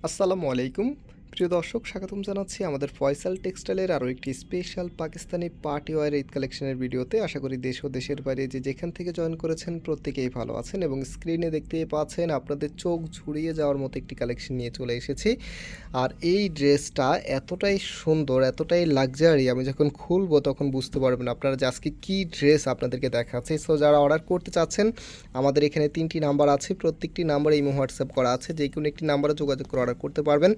আসসালামু আলাইকুম প্রিয় দর্শক, স্বাগতম জানাচ্ছি আমাদের ফয়সাল টেক্সটাইলের আরও একটি special Pakistani party wear Eid কালেকশনের ভিডিওতে। আশা করি দেশ ও দেশের বাইরে যে যেখান থেকে জয়েন করেছেন প্রত্যেকেই ভালো আছেন এবং স্ক্রিনে দেখতে পাচ্ছেন আপনাদের চোখ ঝুড়িয়ে যাওয়ার মতো একটি কালেকশন নিয়ে চলে এসেছি। আর এই ড্রেসটা এতটাই সুন্দর, এতটাই লাক্সারি, আমি যখন খুলবো তখন বুঝতে পারবেন আপনারা যে আজকে কী ড্রেস আপনাদেরকে দেখাচ্ছে। সো যারা অর্ডার করতে চাচ্ছেন, আমাদের এখানে তিনটি নাম্বার আছে, প্রত্যেকটি নাম্বারে ইমো হোয়াটসঅ্যাপ করা আছে যে কোনো একটি নাম্বারে যোগাযোগ করে অর্ডার করতে পারবেন।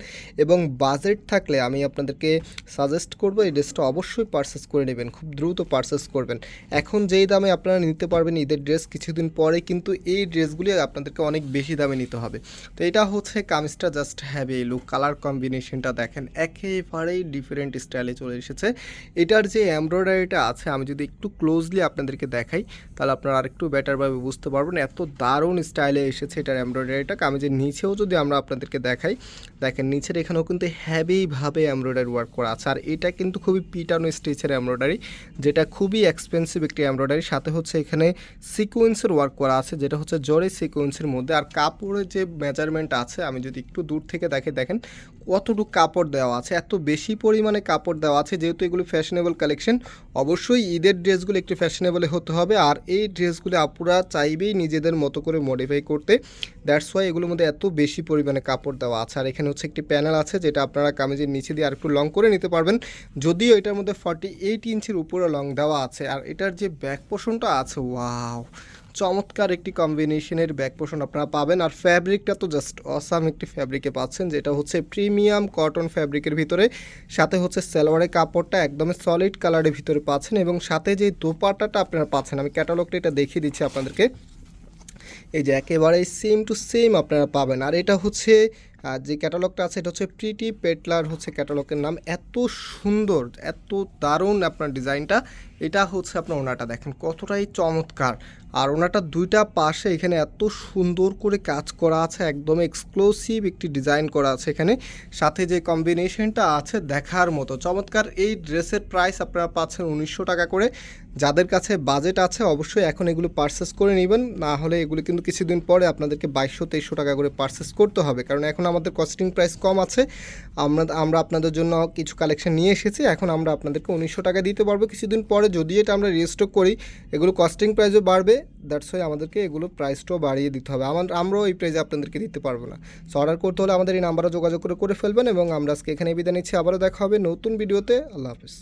এবং বাজেট থাকলে আমি আপনাদেরকে সাজেস্ট করব, এই ড্রেসটা অবশ্যই পারচেস করে নেবেন, খুব দ্রুত পারচেস করবেন। এখন যেই দামে আপনারা নিতে পারবেন ঈদের ড্রেস কিছুদিন পরে কিন্তু এই ড্রেসগুলি আপনাদেরকে অনেক বেশি দামে নিতে হবে। তো এটা হচ্ছে কামিজটা জাস্ট হ্যাভি লুক কালার কম্বিনেশনটা দেখেন, একেবারেই ডিফারেন্ট স্টাইলে চলে এসেছে। এটার যে এমব্রয়ডারিটা আছে, আমি যদি একটু ক্লোজলি আপনাদেরকে দেখাই, তাহলে আপনারা আরেকটু বেটারভাবে বুঝতে পারবেন, এত দারুণ স্টাইলে এসেছে এটার এমব্রয়ডারিটা কামিজের নিচেও যদি আমরা আপনাদেরকে দেখাই, দেখেন নিচের এখানেও কিন্তু হ্যাভিভাবে এমব্রয়ডারি ওয়ার্ক করা আছে। আর এটা কিন্তু খুবই পিটানো স্টিচের এমব্রয়ডারি যেটা খুবই এক্সপেন্সিভ একটি এমব্রয়ডারি সাথে হচ্ছে এখানে সিকোয়েন্সের ওয়ার্ক করা আছে, যেটা হচ্ছে জরি সিকোয়েন্সের মধ্যে। আর কাপড়ের যে মেজারমেন্ট আছে, আমি যদি একটু দূর থেকে দেখে দেখেন, কতটুকু কাপড় দেওয়া আছে, এত বেশি পরিমাণে কাপড় দেওয়া আছে, যেহেতু এগুলো ফ্যাশনেবল কালেকশন অবশ্যই ঈদের ড্রেসগুলো একটু ফ্যাশনেবল হতে হবে। আর এই ড্রেসগুলো আপুরা চাইবেই নিজেদের মতো করে মডিফাই করতে। দ্যাটস ওয়াই এগুলোর মধ্যে এত বেশি পরিমাণে কাপড় দেওয়া আছে। আর এখানে হচ্ছে একটি প্যানেল আছে যেটা আপনারা কামিজের নিচে দিয়ে আর একটু লং করে নিতে পারবেন। যদিও এটার মধ্যে ফর্টি এইট ইঞ্চির উপরে লং দেওয়া আছে। আর এটার যে ব্যাক পোষণটা আছে ওয়াও চমৎকার একটি কম্বিনেশনের ব্যাক পোষণ আপনারা পাবেন। আর ফ্যাব্রিকটা তো জাস্ট অসাম একটি ফ্যাব্রিকে পাচ্ছেন, যেটা হচ্ছে প্রিমিয়াম কটন ফ্যাব্রিকের ভিতরে। সাথে হচ্ছে সালোয়ারের কাপড়টা একদমই সলিড কালারের ভিতরে পাচ্ছেন এবং সাথে যে দোপাট্টাটা আপনারা পাচ্ছেন, আমি ক্যাটালগটা এটা দেখিয়ে দিচ্ছি আপনাদেরকে। এই যে একেবারেই সেম টু সেম আপনারা পাবেন। আর এটা হচ্ছে যে ক্যাটালগটা আছে, এটা হচ্ছে প্রিটি পেটলার হচ্ছে ক্যাটালগের নাম। এত সুন্দর, এত দারুণ আপনার ডিজাইনটা। এটা হচ্ছে আপনার ওনাটা, দেখেন কতটাই চমৎকার। আর ওনাটা দুইটা পাশে এখানে এত সুন্দর করে কাজ করা আছে, একদম এক্সক্লুসিভ একটি ডিজাইন করা আছে এখানে। সাথে যে কম্বিনেশনটা আছে, দেখার মতো। চমৎকার, এই ড্রেসের প্রাইস আপনারা পাচ্ছেন উনিশশো টাকা করে। যাদের কাছে বাজেট আছে, অবশ্যই এখন এগুলো পারচেস করে নেবেন। না হলে এগুলো কিন্তু কিছুদিন পরে আপনাদেরকে বাইশশো তেইশশো টাকা করে পারচেস করতে হবে। কারণ এখন আমাদের কস্টিং প্রাইস কম আছে। আমরা আমরা আপনাদের জন্য কিছু কালেকশন নিয়ে এসেছি। এখন আমরা আপনাদেরকে উনিশশো টাকা দিতে পারব কিছুদিন পরে। যদি এটা আমরা রিস্টক করি, এগুলো কস্টিং প্রাইসও বাড়বে। দ্যাটস ওয়াই আমাদেরকে এগুলো প্রাইসটাও বাড়িয়ে দিতে হবে। আমার আমরাও এই প্রাইসে আপনাদেরকে দিতে পারব না। সো অর্ডার করতে হলে আমাদের এই নাম্বারে যোগাযোগ করে করে ফেলবেন এবং আমরা আজকে এখানে বিদায় নিচ্ছি। আবারও দেখা হবে নতুন ভিডিওতে আল্লাহ হাফিজ।